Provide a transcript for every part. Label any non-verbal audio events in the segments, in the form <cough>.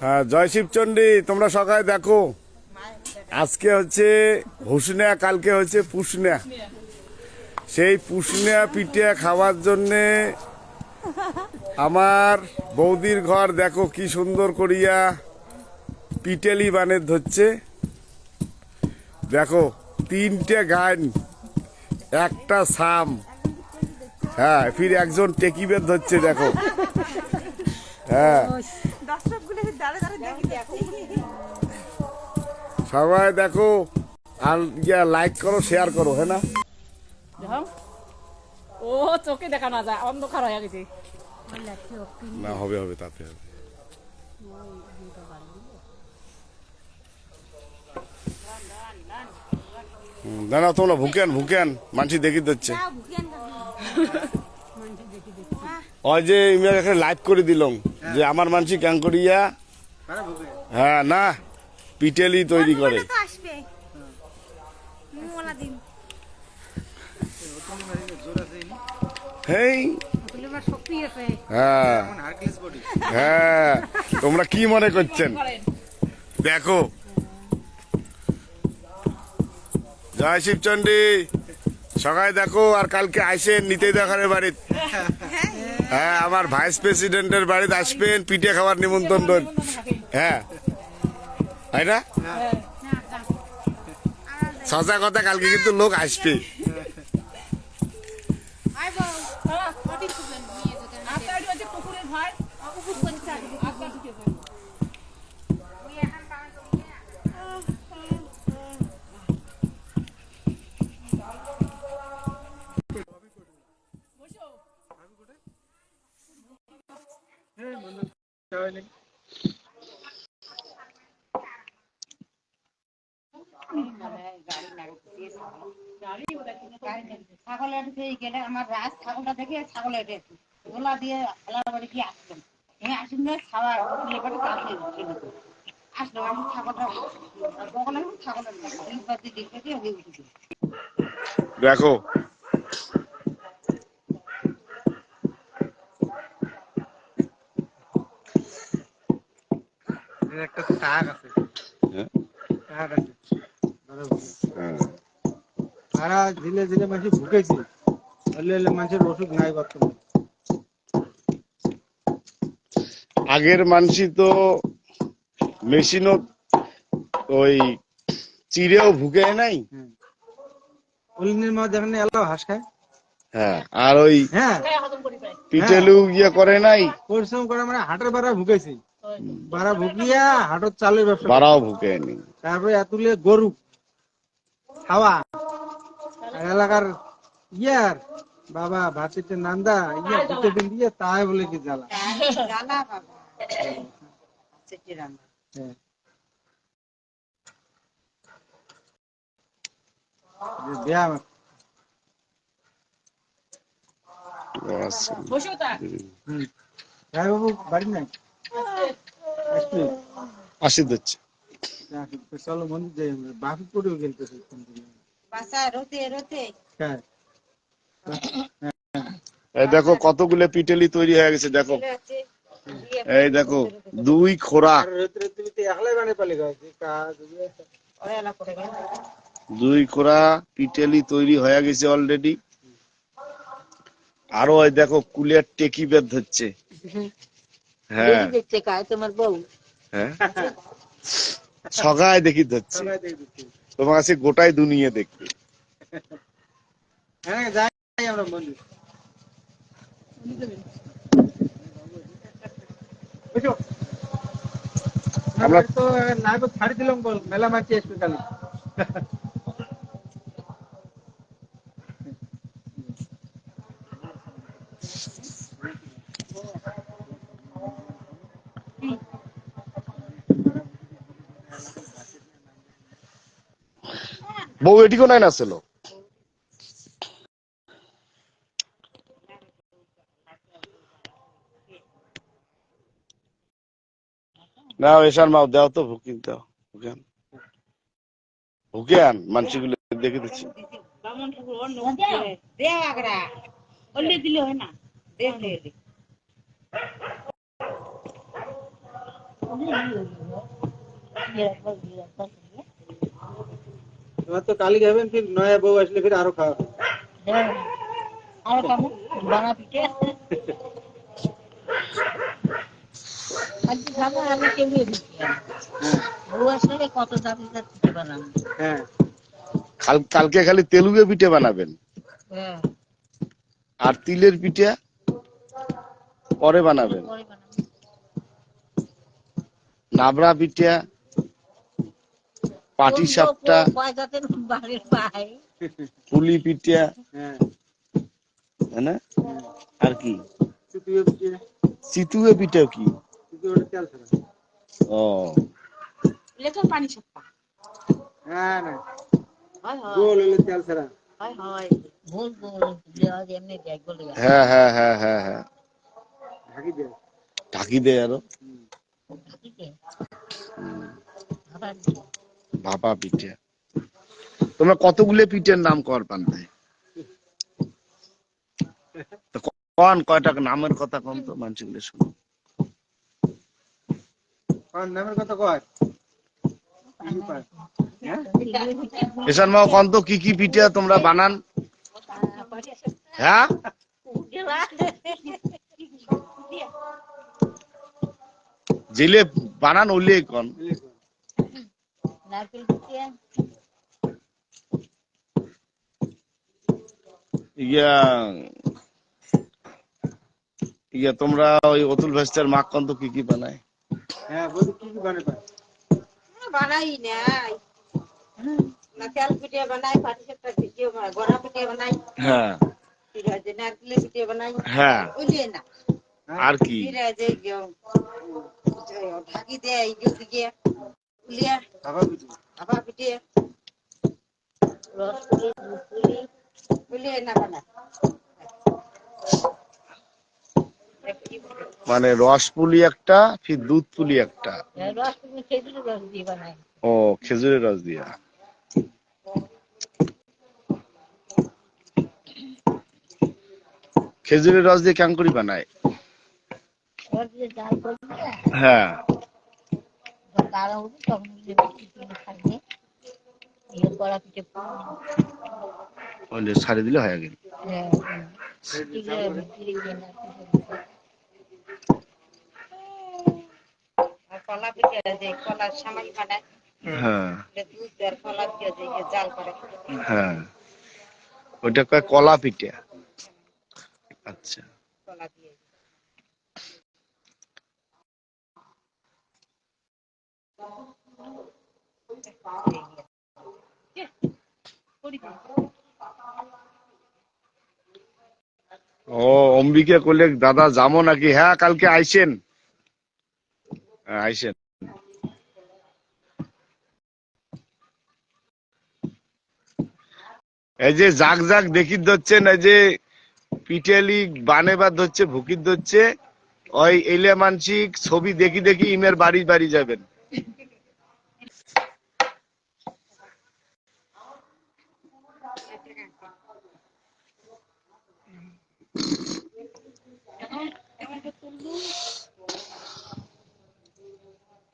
হ্যাঁ জয় শিবচন্ডী, তোমরা সকালে দেখো। আজকে হচ্ছে হুসনিয়া কালকে হচ্ছে পুষনিয়া সেই পুষনিয়া পিঠে খাওয়ার জন্যে আমার বৌদির ঘর, দেখো কি সুন্দর করিয়া পিটেলি বানের ধরছে। দেখো, তিনটে গান একটা সাম। হ্যাঁ ফির একজন টেকিবের ধরছে, দেখো। হ্যাঁ সবাই দেখো আর ইয়া লাইক করো শেয়ার করো হ্যাঁ না? ও চোখে দেখা না যায় অন্ধকার হয়ে গেছে। না হবে হবে তাতে হবে। হুম, দাঁড়াও তোমরা ভুকেন ভুকেন মানসি দেখি দিচ্ছে। ওই যে ইমেল একটা লাইভ করে দিলাম যে আমার মানসি ক্যাং করিয়া হ্যাঁ না। পিটেলি তৈরি করে। হেই। হ্যাঁ। হ্যাঁ। তোমরা কি মনে করছেন? দেখো। জয় শিবচন্ডী। সকালে দেখো আর কালকে আসেন নিতে দেখার বাড়িতে। হ্যাঁ। আমার ভাইস প্রেসিডেন্টের বাড়িতে আসবেন পিঠে খাওয়ার নিমন্ত্রণ রইল। হ্যাঁ সজা কথা কালকে কিন্তু লোক আসবে। আপনার হচ্ছে ছাগলের গেলে আমার রাজ ছাগলটা দেখে। ছাগলের গোলা দিয়ে আলাদা বাড়ি গিয়ে আসলাম এই আসিন না খাওয়ার লেবারে কাছে আসলো আমি ছাগলটা বগলে ছাগলের দেখো একটা টাক আছে। হ্যাঁ? টাক আছে। ঝিলে ঝিলে মানুষ ভুকেছে হলে হলে মানুষের ওষুধ নাই বর্তমানে। আগের মানসি তো মেশিনও ওই চিড়েও ভুকে নাই। অলিনের মা দেখেন এলাও হাঁস খায়। হ্যাঁ আর ওই হ্যাঁ। পিটেলু ইয়ে করে নাই। পরিশ্রম করে মানে হাটের বাড়া ভুকেছে বাড়া ভুকিয়া হাটের চালের ব্যবসা। বাড়াও ভুকে নি তারপরে এতুলে গরু খাওয়া এলাকার ইয়ার বাবা ভাতিতে নান্দা ইয়া দুটো দিন দিয়ে তাই বলে কি জ্বালা? জ্বালা বাবা সেটি রান্না হ্যাঁ। ব্যায়াম বাবু বাড়ি নাই? আসবে? আসি দিচ্ছে। চলো মন্দির যাই আমরা। বাকি গেলতেছে রোতে হ্যাঁ এই দেখো কতগুলো পিটেলি তৈরি হয়ে গেছে দেখো। চলে এই দেখো দুই খোরা। আর রাত্রে তুমি একলাই বানে পালে গেছে কাজ ওরা করে গেল। দুই খোরা পিটেলি তৈরি হয়ে গেছে অলরেডি আরও ওই দেখো কুলের টেকি বেদ হচ্ছে। হ্যাঁ। দেখছে তোমার বউ? হ্যাঁ। সগায় দেখি ধরছে। তোমার কাছে গোটাই দুনিয়া দেখবে। হ্যাঁ যাই আমরা তো ছাড়ি দিলাম বল মেলা মাছি আসবে কালি বউ এটিকো নাই না ছিল না এসার দাও তো দাও ভুকেন ভুকেন মানসিগুলো দেখে দিচ্ছি। দিলে হয় না তোমার তো কালি খাবেন ফির নয়া বউ আসলে ফির আরও খাওয়াবে আর কেমন বানা পিঠে আজকে খাব আমি কেউ বউ আসলে কত দাবি পিঠে বানাবো হ্যাঁ। কাল কালকে খালি তেলুগে পিঠে বানাবেন। হ্যাঁ। আর তিলের পিঠে পরে বানাবেন। পরে নাবড়া পিঠা পাটি সাপটা পয়সাতে বাড়ির পায় পুলি পিঠা হ্যাঁ। না? আর কি? চিতুয়ে পিঠে পিঠা কি? ও। পানি হ্যাঁ না। হয় হয়। গোল হলে তেল ছাড়া। হয় হয়। ভুল ভুল এমনি হ্যাঁ হ্যাঁ হ্যাঁ হ্যাঁ হ্যাঁ। ঢাকি দেয় ঢাকি দেয় আরও। আবার ভাপা পিঠে। তোমরা কতগুলো পিঠের নাম কর পান্তে? কন কয়টা নামের কথা কম তো মানুষগুলো শুনো কারণ নামের কথা কয়? এসান মাও কন তো কি কি পিঠে তোমরা বানান? হ্যাঁ? জেলে বানান ওলে কন। নারকেল পিঠে ইয়া ইয়া তোমরা ওই অতুল ভাস্টার মাক কন তো কি কি বানায় হ্যাঁ বলি কি কি বানে পায় বানাই নাই না তেল পিঠে বানাই পাটি সাপটা পিঠে বানাই গড়া পিঠে বানাই হ্যাঁ ফির আছে নারকেলের পিঠে বানাই হ্যাঁ বুঝলে না আর কি ফির আছে গিয়ে- ঢাকি দেয় ইয়ে দিকে না মানে রস পুলি একটা ফির দুধ পুলি একটা। ও খেজুরের রস দিয়া। খেজুরের রস দিয়ে কেমন করি বানায় হ্যাঁ তারা উঠবে তখন থাকবে। পিঠে ওলে দিলে হয়ে হ্যাঁ পিঠে। আর কলা পিঠে সামাই হ্যাঁ। দুধ আর কলা দিয়ে যে জাল করে। হ্যাঁ। কয় কলা পিঠা? আচ্ছা। কলা দিয়ে। ও, অম্বিকা করলে দাদা যাব নাকি? হ্যাঁ কালকে আইসেন। হ্যাঁ আইসেন। এই যে জাগ জাগ দেখি ধরছেন, এই যে পিটেলি বানে বা ধরছে, ভুকির ধরছে, ওই এলে মানসিক ছবি দেখি দেখি ইমের বাড়ি বাড়ি যাবেন।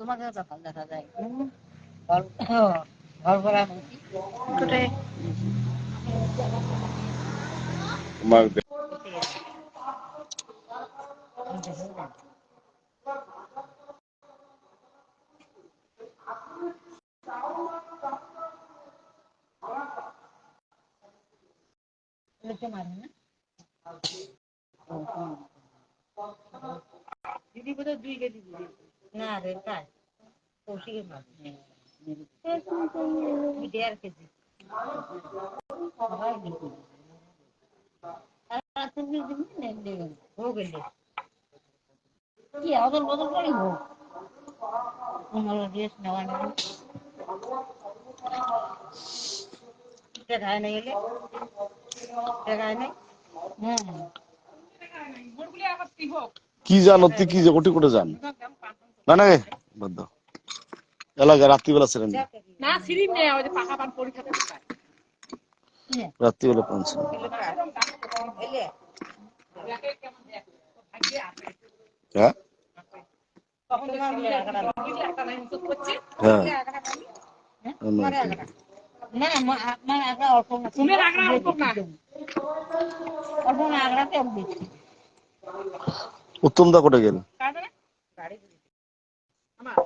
তোমাকে তো ভালো দেখা যায়। ঘর <coughs> ঘর তোমার দিদি বোধহয় দুই কেজি দিদি। না রে কৌশিকের দেড় কেজি। কি অদল বদল করি হো আমার ড্রেস নেওয়া নেই। দেখায় না গেলে দেখায় নাই? হ্যাঁ কি জানো তুই কি ওটি করে জান? না না বদ্ধ এলাকা রাত্রিবেলা ছিলেন না সিঁড়ি নেই ওই যে পাকা পান পরীক্ষা পারে। রাত্রিবেলা পৌঁছে এলে হ্যাঁ? হ্যাঁ। উত্তম দা কোটে গেল? আমার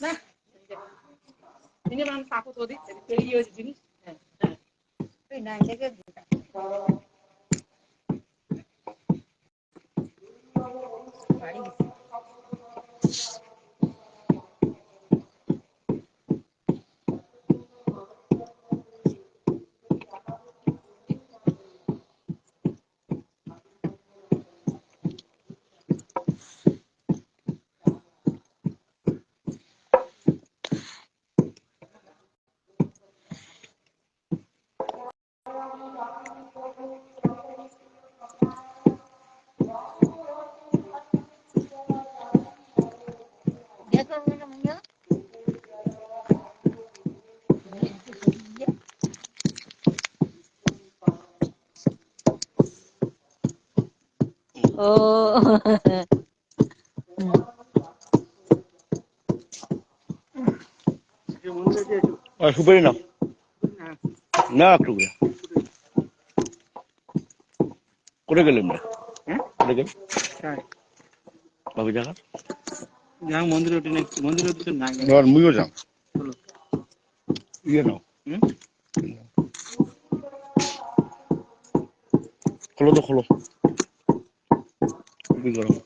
না তিনি মান সাপো তো দিচ্ছে পেরিয়ে হয়েছে জিনিস হ্যাঁ হ্যাঁ তুই বাড়ি ও। সুপারি না? না একটু করে গেল। বাবু জায়গা যা মন্দিরে উঠে নাকি মন্দিরে উঠে না আর মুইও যাম চলো। ইয়ে নাও? খোলো তো খোলো। খুবই গরম।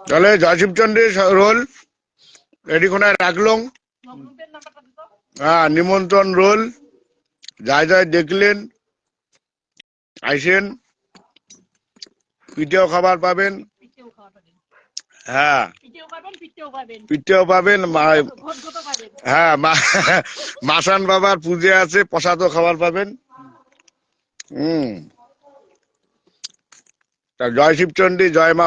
তাহলে জয়শিব চন্দ্রের রোল রেডি কোনায় রাখলাম হ্যাঁ নিমন্ত্রণ রোল যাই যাই দেখলেন আইসেন পিঠেও খাবার পাবেন হ্যাঁ পিঠেও পাবেন হ্যাঁ মাসান বাবার পুজো আছে প্রসাদও খাবার পাবেন হুম জয় শিবচন্ডী জয় মা